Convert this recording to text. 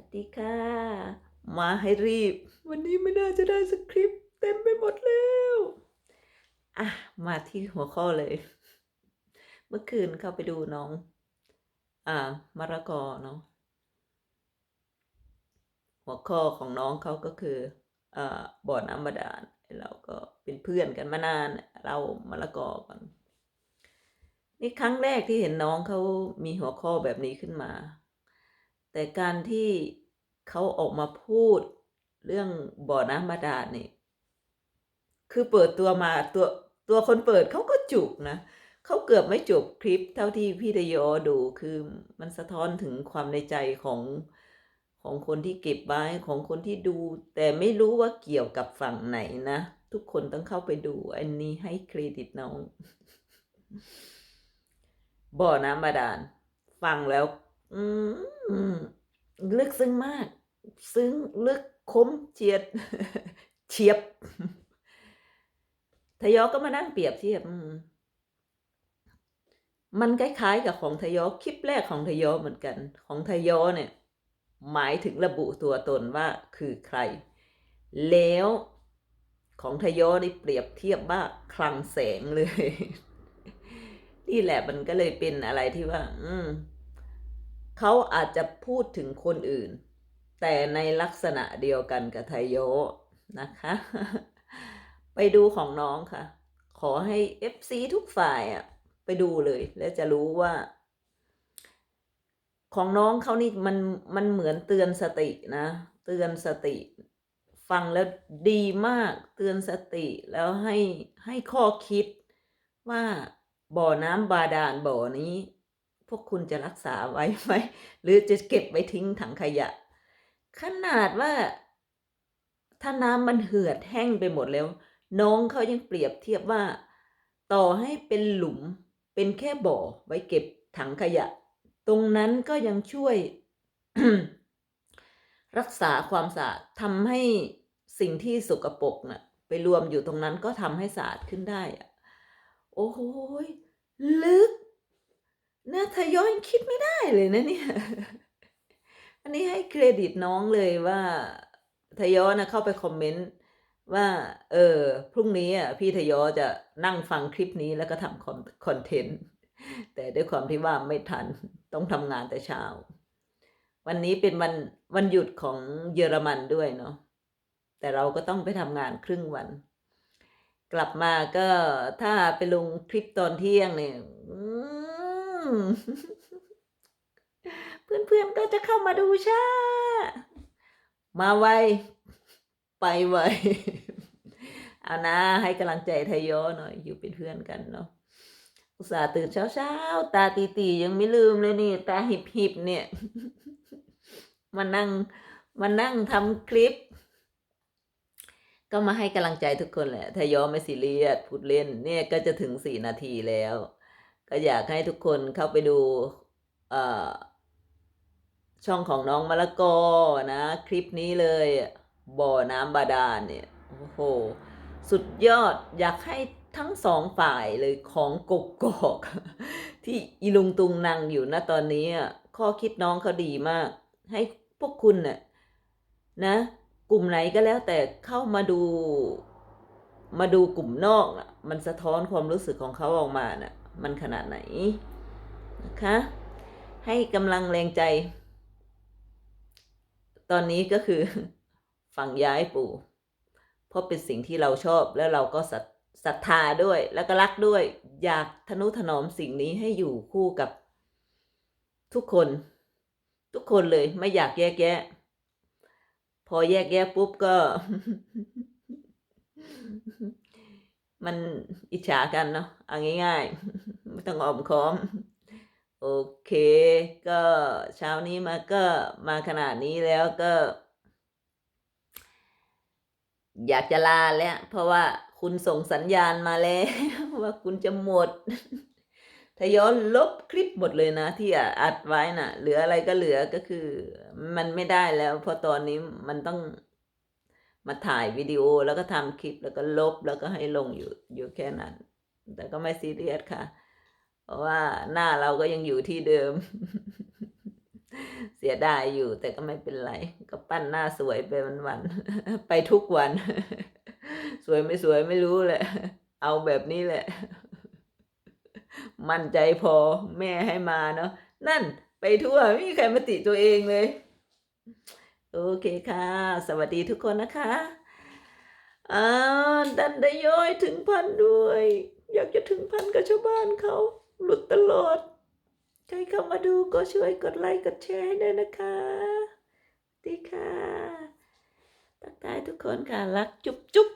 วัสดีค่ะ มาให้รีบ วันนี้ไม่น่าจะได้สคริปต์เต็มไปหมดแล้วอะมาที่หัวข้อเลย เมื่อคืนเข้าไปดูน้อง อ่ามะระกอเนาะหัวข้อของน้องเขาก็คืออ่าบ่อน้ำบาดาลเราก็เป็นเพื่อนกันมานาน เรามะละกอกันนี่ครั้งแรกที่เห็นน้องเขามีหัวข้อแบบนี้ขึ้นมา แต่การที่เขาออกมาพูดเรื่องบ่อน้ำบาดาลนี่คือเปิดตัวมาตัวตัวคนเปิดเขาก็จุกนะเขาเกือบไม่จบคลิปเท่าที่พี่ดยอดูคือมันสะท้อนถึงความในใจของของคนที่เก็บไว้ของคนที่ดู แต่ไม่รู้ว่าเกี่ยวกับฝั่งไหนนะ ทุกคนต้องเข้าไปดู อันนี้ให้เครดิตน้อง บ่อน้ำบาดาลฟังแล้ว อืมลึกซึ้งมาก ซึ้งลึกคมเฉียด เฉียบทยอก็มานั่งเปรียบเทียบมมันคล้ายๆกับของทยอคลิปแรกของทยอเหมือนกัน ของทยอเนี่ย หมายถึงระบุตัวตนว่าคือใคร แล้วของทยอได้เปรียบเทียบว่าคลังแสงเลย นี่แหละมันก็เลยเป็นอะไรที่ว่า อืม เขาอาจจะพูดถึงคนอื่น แต่ในลักษณะเดียวกันกับไทโยนะคะ ไปดูของน้องค่ะ ขอให้ FC ทุกฝ่ายอะไปดูเลย แล้วจะรู้ว่า ของน้องเขานี่มันมันเหมือนเตือนสตินะ เตือนสติ ฟังแล้วดีมาก เตือนสติแล้วให้ให้ข้อคิดว่าบ่อน้ำบาดาลบ่อนี้ พวกคุณจะรักษาไว้ไหม หรือจะเก็บไว้ทิ้งถังขยะ ขนาดว่า ถ้าน้ำมันเหือดแห้งไปหมดแล้ว น้องเขายังเปรียบเทียบว่า ต่อให้เป็นหลุมเป็นแค่บ่อไว้เก็บถังขยะ ตรงนั้นก็ยังช่วย รักษาความสะอาดทำให้สิ่งที่สกปรกน่ะ ไปรวมอยู่ตรงนั้นก็ทำให้สะอาดขึ้นได้อะโอ้โหยลึก นะทยอยังคิดไม่ได้เลยนะเนี่ย อันนี้ให้เครดิตน้องเลยว่าทยอนะเข้าไปคอมเมนต์ว่า เออ พรุ่งนี้อะพี่ทยอจะนั่งฟังคลิปนี้แล้วก็ทำคอนเทนต์ แต่ด้วยความที่ว่าไม่ทันต้องทำงานแต่เช้า วันนี้เป็นวันวันหยุดของเยอรมันด้วยเนาะแต่เราก็ต้องไปทำงานครึ่งวัน กลับมาก็ถ้าไปลงคลิปตอนเที่ยงเนี่ย เพื่อนๆก็จะเข้ามาดูช้ามาไว ไปไว เอานะ ให้กำลังใจทยโยหน่อย อยู่เป็นเพื่อนกันเนาะ อุตส่าห์ตื่นเช้าๆ ตาตีๆ ยังไม่ลืมเลยนี่ ตาหิบๆ เนี่ย มานั่ง มานั่งทำคลิป ก็มาให้กำลังใจทุกคนแหละ ทยอไม่ซีเรียสพูดเล่น เนี่ยก็จะถึงสี่นาทีแล้ว ก็อยากให้ทุกคนเข้าไปดูช่องของน้องมะละกอนะ คลิปนี้เลย บ่อน้ำบาดาลเนี่ยโอ้โห สุดยอดอยากให้ทั้งสองฝ่ายเลยของกกกอก ที่อีลุงตุงนางอยู่นะตอนนี้ข้อคิดน้องเขาดีมาก ให้พวกคุณน่ะนะ กลุ่มไหนก็แล้วแต่เข้ามาดูมาดูกลุ่มนอก มันสะท้อนความรู้สึกของเขาออกมาน่ะ มันขนาดไหนนะคะ ให้กำลังแรงใจ ตอนนี้ก็คือฝั่งย้ายปู่ เพราะเป็นสิ่งที่เราชอบแล้วเราก็ศรัทธาด้วยแล้วก็รักด้วย อยากทนุถนอมสิ่งนี้ให้อยู่คู่กับทุกคน ทุกคนเลยไม่อยากแยกแยะ พอแยกแยะปุ๊บก็ มันอิจฉากันเนาะเอาง่ายๆ ต้องออมค้อม โอเค ก็เช้านี้มาก็มาขนาดนี้แล้วก็ อยากจะลาแล้ว เพราะว่าคุณส่งสัญญาณมาแล้ว ว่าคุณจะหมดถ้าย้อนลบคลิปหมดเลยนะ ที่อัดไว้น่ะ เหลืออะไรก็เหลือก็คือ มันไม่ได้แล้ว เพราะตอนนี้มันต้องมาถ่ายวิดีโอแล้วก็ทำคลิปแล้วก็ลบแล้วก็ให้ลงอยู่อยู่แค่นั้น แต่ก็ไม่ซีเรียสค่ะ เพราะว่าหน้าเราก็ยังอยู่ที่เดิม เสียดายอยู่แต่ก็ไม่เป็นไร ก็ปั้นหน้าสวยไปวันๆไปทุกวัน สวยไม่สวยไม่รู้แหละ เอาแบบนี้แหละ มั่นใจพอแม่ให้มาเนาะนั่น ไปทั่วไม่มีใครมาติตัวเองเลย โอเคค่ะ สวัสดีทุกคนนะคะอ่าดันได้ย้อยถึงพันด้วย อยากจะถึงพันกับชาวบ้านเขา หลุดตลอด ใครเข้ามาดูก็ช่วยกดไลค์กดแชร์ให้ด้วยนะคะดีค่ะ ตักทายทุกคนค่ะ รักจุ๊บจุ๊บ